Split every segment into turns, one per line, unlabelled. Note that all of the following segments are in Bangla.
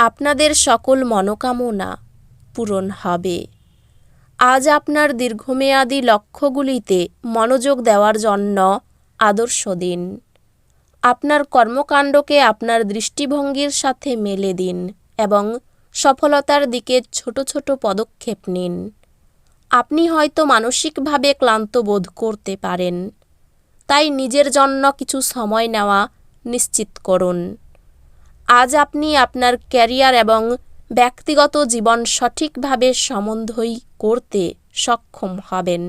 আপনাদের সকল মনোকামনা পূরণ হবে। আজ আপনার দীর্ঘমেয়াদী লক্ষ্যগুলিতে মনোযোগ দেওয়ার জন্য আদর্শ দিন। আপনার কর্মকাণ্ডকে আপনার দৃষ্টিভঙ্গির সাথে মেলে দিন এবং সফলতার দিকে ছোট ছোট পদক্ষেপ নিন। আপনি হয়তো মানসিকভাবে ক্লান্ত বোধ করতে পারেন। তাই নিজের জন্য কিছু সময় নেওয়া নিশ্চিত করুন। আজ আপনি আপনার ক্যারিয়ার এবং ব্যক্তিগত জীবন সঠিকভাবে সমন্বয় করতে সক্ষম হবেন।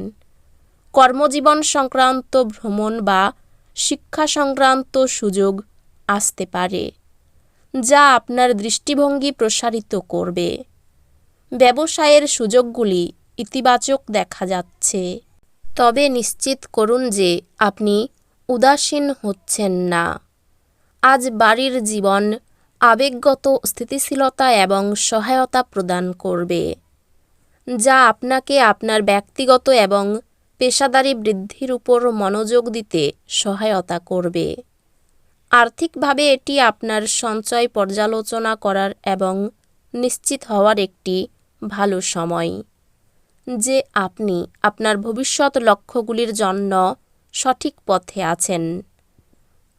কর্মজীবন সংক্রান্ত ভ্রমণ বা শিক্ষা সংক্রান্ত সুযোগ আসতে পারে, যা আপনার দৃষ্টিভঙ্গি প্রসারিত করবে। ব্যবসায়ের সুযোগগুলি ইতিবাচক দেখা যাচ্ছে। তবে নিশ্চিত করুন যে আপনি উদাসীন হচ্ছেন না। আজ বাড়ির জীবন আবেগগত স্থিতিশীলতা এবং সহায়তা প্রদান করবে, যা আপনাকে আপনার ব্যক্তিগত এবং পেশাদারি বৃদ্ধির উপর মনোযোগ দিতে সহায়তা করবে। আর্থিকভাবে এটি আপনার সঞ্চয় পর্যালোচনা করার এবং নিশ্চিত হওয়ার একটি ভালো সময়, যে আপনি আপনার ভবিষ্যৎ লক্ষ্যগুলির জন্য সঠিক পথে আছেন।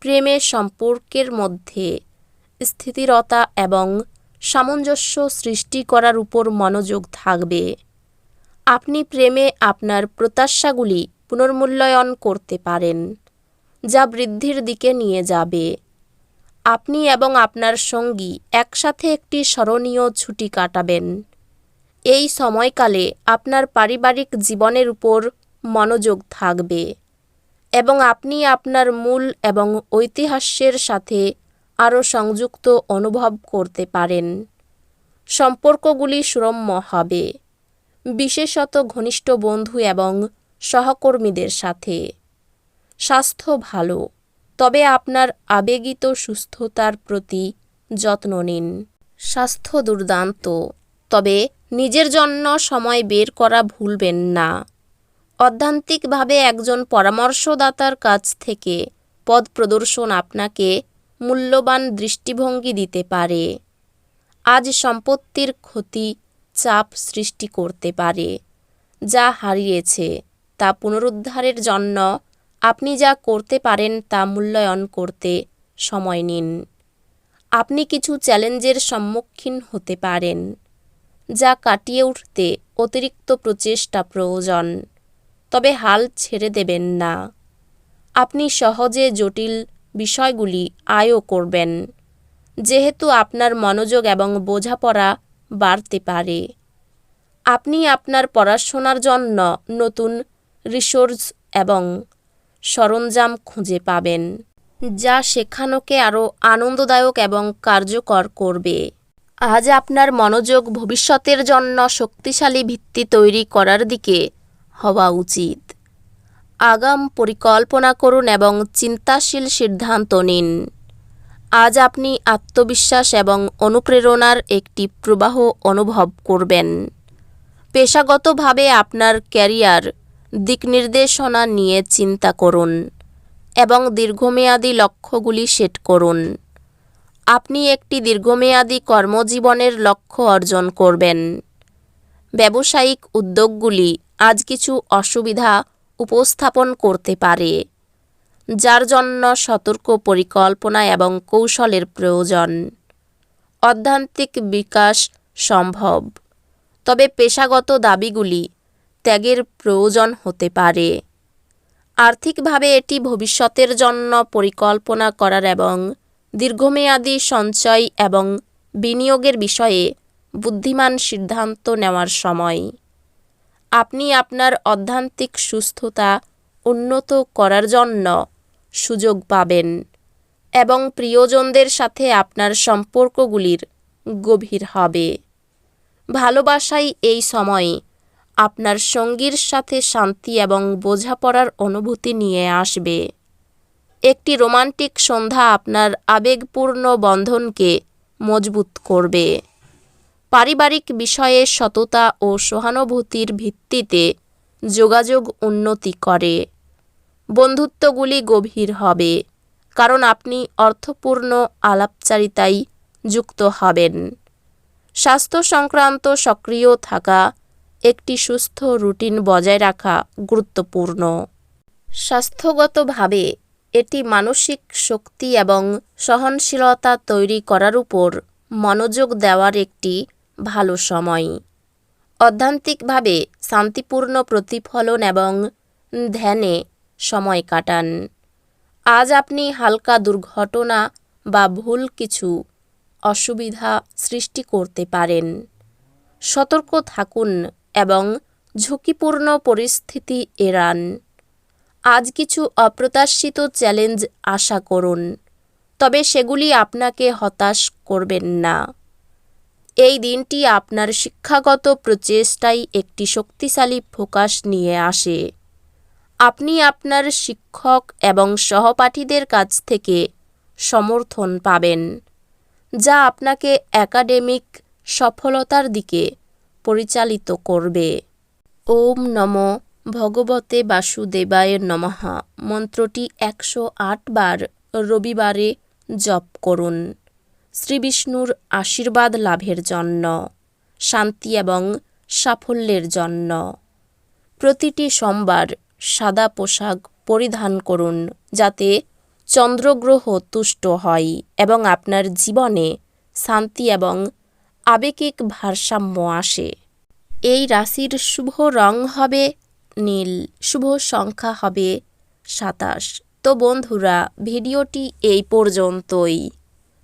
প্রেমের সম্পর্কের মধ্যে স্থিতিরতা এবং সামঞ্জস্য সৃষ্টি করার উপর মনোযোগ থাকবে। আপনি প্রেমে আপনার প্রত্যাশাগুলি পুনর্মূল্যায়ন করতে পারেন, যা বৃদ্ধির দিকে নিয়ে যাবে। আপনি এবং আপনার সঙ্গী একসাথে একটি স্মরণীয় ছুটি কাটাবেন। এই সময়কালে আপনার পারিবারিক জীবনের উপর মনোযোগ থাকবে এবং আপনি আপনার মূল এবং ঐতিহাস্যের সাথে আরও সংযুক্ত অনুভব করতে পারেন। সম্পর্কগুলি সুরম্য হবে। বিশেষত ঘনিষ্ঠ বন্ধু এবং সহকর্মীদের সাথে। স্বাস্থ্য ভালো। তবে আপনার আবেগিত সুস্থতার প্রতি যত্ন নিন। স্বাস্থ্য দুর্দান্ত। তবে নিজের জন্য সময় বের করা ভুলবেন না। অধ্যান্তিকভাবে একজন পরামর্শদাতার কাছ থেকে পদ প্রদর্শন আপনাকে মূল্যবান দৃষ্টিভঙ্গি দিতে পারে। আজ সম্পত্তির ক্ষতি, চাপ সৃষ্টি করতে পারে। যা হারিয়েছে, তা পুনরুদ্ধারের জন্য আপনি যা করতে পারেন তা মূল্যায়ন করতে সময় নিন। আপনি কিছু চ্যালেঞ্জের সম্মুখীন হতে পারেন, যা কাটিয়ে উঠতে অতিরিক্ত প্রচেষ্টা প্রয়োজন, তবে হাল ছেড়ে দেবেন না। আপনি সহজে জটিল বিষয়গুলি আয়ও করবেন, যেহেতু আপনার মনোযোগ এবং বোঝাপড়া বাড়তে পারে। আপনি আপনার পড়াশোনার জন্য নতুন রিসোর্স এবং সরঞ্জাম খুঁজে পাবেন, যা শেখানোকে আরও আনন্দদায়ক এবং কার্যকর করবে। আজ আপনার মনোযোগ ভবিষ্যতের জন্য শক্তিশালী ভিত্তি তৈরি করার দিকে হওয়া উচিত। আগাম পরিকল্পনা করুন এবং চিন্তাশীল সিদ্ধান্ত নিন। আজ আপনি আত্মবিশ্বাস এবং অনুপ্রেরণার একটি প্রবাহ অনুভব করবেন। পেশাগতভাবে আপনার ক্যারিয়ার দিকনির্দেশনা নিয়ে চিন্তা করুন এবং দীর্ঘমেয়াদী লক্ষ্যগুলি সেট করুন। আপনি একটি দীর্ঘমেয়াদী কর্মজীবনের লক্ষ্য অর্জন করবেন। ব্যবসায়িক উদ্যোগগুলি, আজ কিছু অসুবিধা উপস্থাপন করতে পারে, যার জন্য সতর্ক পরিকল্পনা এবং কৌশলের প্রয়োজন। অধ্যান্তিক বিকাশ সম্ভব, তবে পেশাগত দাবিগুলি ত্যাগের প্রয়োজন হতে পারে। আর্থিকভাবে এটি ভবিষ্যতের জন্য পরিকল্পনা করার এবং দীর্ঘমেয়াদী সঞ্চয় এবং বিনিয়োগের বিষয়ে বুদ্ধিমান সিদ্ধান্ত নেওয়ার সময়। আপনি আপনার অধ্যান্তিক সুস্থতা উন্নত করার জন্য সুযোগ পাবেন এবং প্রিয়জনদের সাথে আপনার সম্পর্কগুলির গভীর হবে। ভালোবাসাই এই সময়ে আপনার সঙ্গীর সাথে শান্তি এবং বোঝাপড়ার অনুভূতি নিয়ে আসবে। একটি রোমান্টিক সন্ধ্যা আপনার আবেগপূর্ণ বন্ধনকে মজবুত করবে। পারিবারিক বিষয়ে সততা ও সহানুভূতির ভিত্তিতে যোগাযোগ উন্নতি করে। বন্ধুত্বগুলি গভীর হবে, কারণ আপনি অর্থপূর্ণ আলাপচারিতায় যুক্ত হবেন। স্বাস্থ্য সংক্রান্ত সক্রিয় থাকা, একটি সুস্থ রুটিন বজায় রাখা গুরুত্বপূর্ণ। স্বাস্থ্যগতভাবে এটি মানসিক শক্তি এবং সহনশীলতা তৈরি করার উপর মনোযোগ দেওয়ার একটি ভালো সময়। অধ্যান্তিকভাবে শান্তিপূর্ণ প্রতিফলন এবং ধ্যানে সময় কাটান। আজ আপনি হালকা দুর্ঘটনা বা ভুল কিছু অসুবিধা সৃষ্টি করতে পারেন। সতর্ক থাকুন এবং ঝুঁকিপূর্ণ পরিস্থিতি এড়ান। আজ কিছু অপ্রত্যাশিত চ্যালেঞ্জ আশা করুন, তবে সেগুলি আপনাকে হতাশ করবেন না। এই দিনটি আপনার শিক্ষাগত প্রচেষ্টায় একটি শক্তিশালী ফোকাস নিয়ে আসে। আপনি আপনার শিক্ষক এবং সহপাঠীদের কাছ থেকে সমর্থন পাবেন, যা আপনাকে একাডেমিক সফলতার দিকে পরিচালিত করবে। ওম নম ভগবতে বাসুদেবায় নমঃ। মন্ত্রটি একশো আট বার রবিবারে জপ করুন। শ্রীবিষ্ণুর আশীর্বাদ লাভের জন্য, শান্তি এবং সাফল্যের জন্য। প্রতিটি সোমবার সাদা পোশাক পরিধান করুন যাতে চন্দ্রগ্রহ তুষ্ট হয় এবং আপনার জীবনে শান্তি এবং আবেগিক ভারসাম্য আসে। এই রাশির শুভ রং হবে নীল, শুভ সংখ্যা হবে সাতাশ। তো বন্ধুরা, ভিডিওটি এই পর্যন্তই।